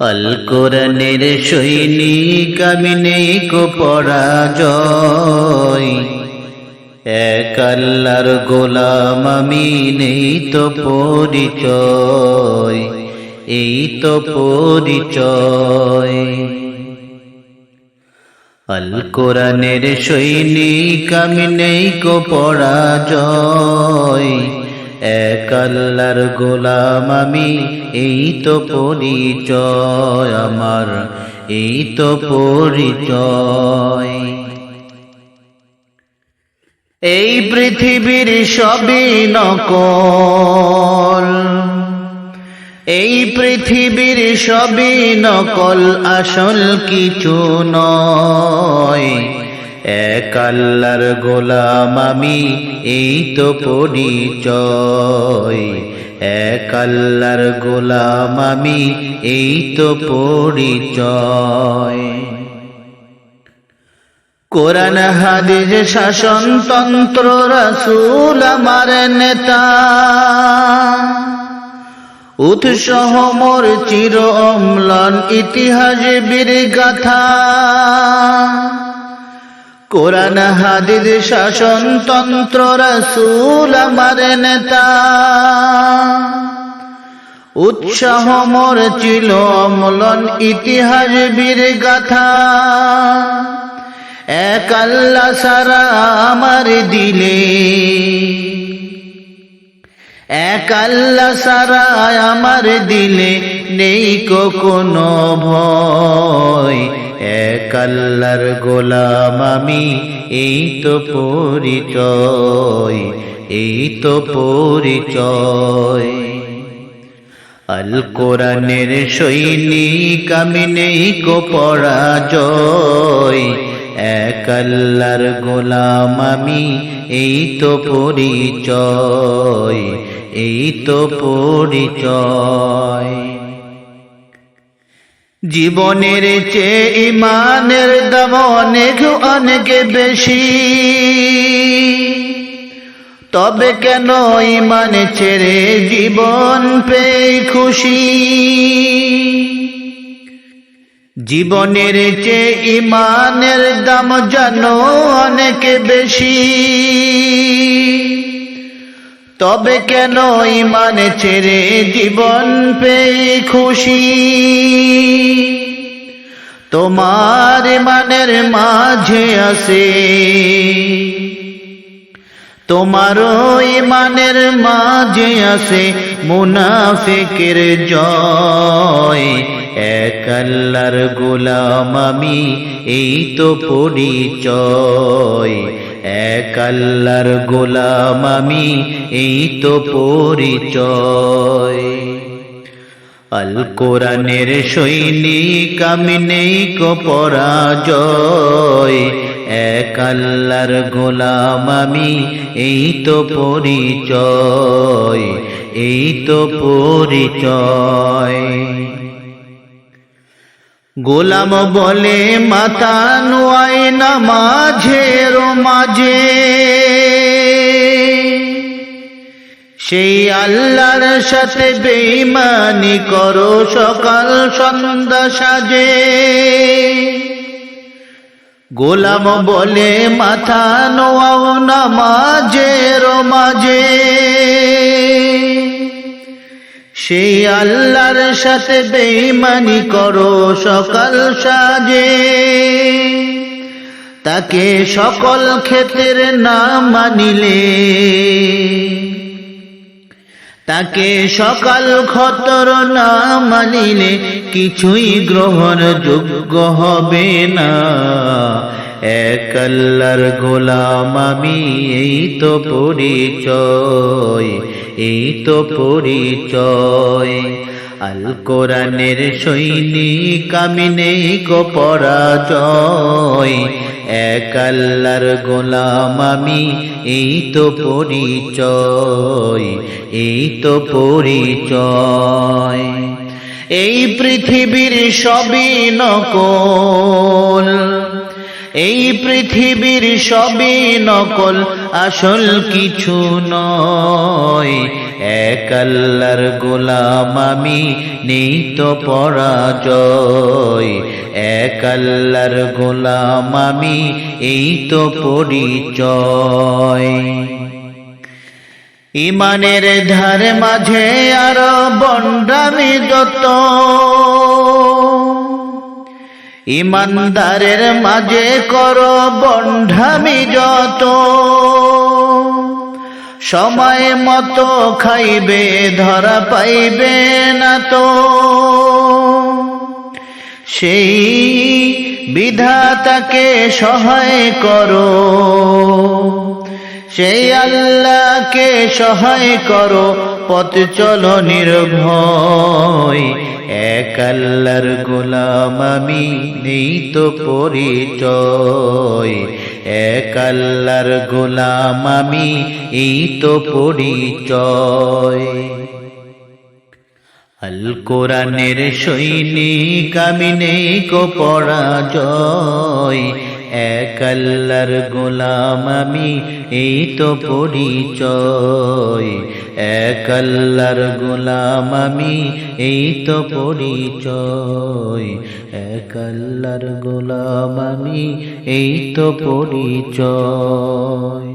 আল কোরআনের সৈনিক আমি নেই কো পরাজয়। এক আল্লাহর গোলাম আমি নেই তো পরিচয়, এই তো পরিচয়। আল কোরআনের সৈনিক আমি নেই কো পরাজয়। এক আল্লাহর গোলাম আমি, এই তো পরিচয় আমার, এই তো পরিচয়। এই পৃথিবীর সবই নকল, এই পৃথিবীর সবই নকল, আসল কিছু নয়। এক আল্লাহর গোলাম আমি, এই তো পরিচয়। এক আল্লাহর গোলাম আমি, এই তো পরিচয়। কোরআন, হাদিস শাসনতন্ত্র রাসূল আমার নেতা। উৎসহ মোর চির অম্লন ইতিহাস বীর গাথা কোরআন শাসন শাসনতন্ত্র রাসূল, আমার নেতা। উৎসাহ মোর চিল অম্লন ইতিহাস বীর গাথা। এক আল্লাহ সারা আমার দিলে এক আল্লাহ সারা আমার দিলে নেই কোনো ভয়। এক আল্লাহর গোলাম আমি, এই তো পরিচয়, এই তো পরিচয়। আল কোরআনের সৈনিক আমি নেই কো পরাজয়, এক গোলাম আমি, এই তো পরিচয়, এই তো পরিচয়। জীবনের চেয়ে ইমানের দাম অনেক অনেক বেশি। তবে কেন ইমান ছেড়ে জীবন পেয়ে খুশি? জীবনের চেয়ে ইমানের দাম জানো অনেক বেশি। তবে কেন ইমান ছেড়ে জীবন পেয়ে খুশি? তোমার মানের মাঝে আসে তোমারও ইমানের মাঝে আসে মুনাফিকের জয়। এক গোলাম আমি, এই তো পরিচয়। এক আল্লাহর গোলাম আমি, এই তো পরিচয়। আল কোরআনের সৈনিক আমি, নেই কো পরাজয়। এক আল্লাহর গোলাম আমি, এই তো পরিচয়, এই তো পরিচয়। গোলাম বলে, মাতা নুয়াই না মাঝের মাঝে। সেই আল্লাহর সাথে বেইমানি করো সকাল সন্ধ্যা সাজে। গোলাম বলে, মাথা নোয়াও না মাঝের মাঝে। সেই আল্লাহর সাথে বেইমানি করো সকাল সাজে। তাকে সকল ক্ষেত্রের না মানিলে। তাকে সকাল খতর না মানিলে কিছুই গ্রহণ যোগ্য হবে না। এক আল্লাহর গোলাম আমি, এই তো পরিচয়। এই তো পরিচয়। আল কোরআনের সৈনিক আমি নেই পরাজয়। এক আল্লাহর গোলাম আমি, এই তো পরিচয়, এই তো পরিচয়। এই পৃথিবীর সবই নকল, এই পৃথিবীর সবই নকল আসল কিছু নয়। এক আল্লাহর গোলাম আমি, নেই তো পরাজয়। এক আল্লাহর গোলাম আমি, এই তো পরিচয়। ইমানের ধারে মাঝে আর বন্ডামি যত। ইমানদারের মাঝে কর বন্ডামি যত। সময় মতো খাইবে, ধরা পাইবে না তো। সেই বিধাতাকে সহায় করো। সেই আল্লাহকে সহায় করো, পথ চলো নির্ভয়। এক আল্লাহর গোলাম আমি, নেই তো পরিচয়। এক আল্লাহর গোলাম আমি, এই তো পরিচয়। আল কোরআনের সৈনিক আমি, নেই কো পরাজয়। এক আল্লাহর গোলাম আমি, এই তো পরিচয়। এক আল্লাহর গোলাম আমি, এই তো পরিচয়। এক আল্লাহর গোলাম আমি, এই তো পরিচয়।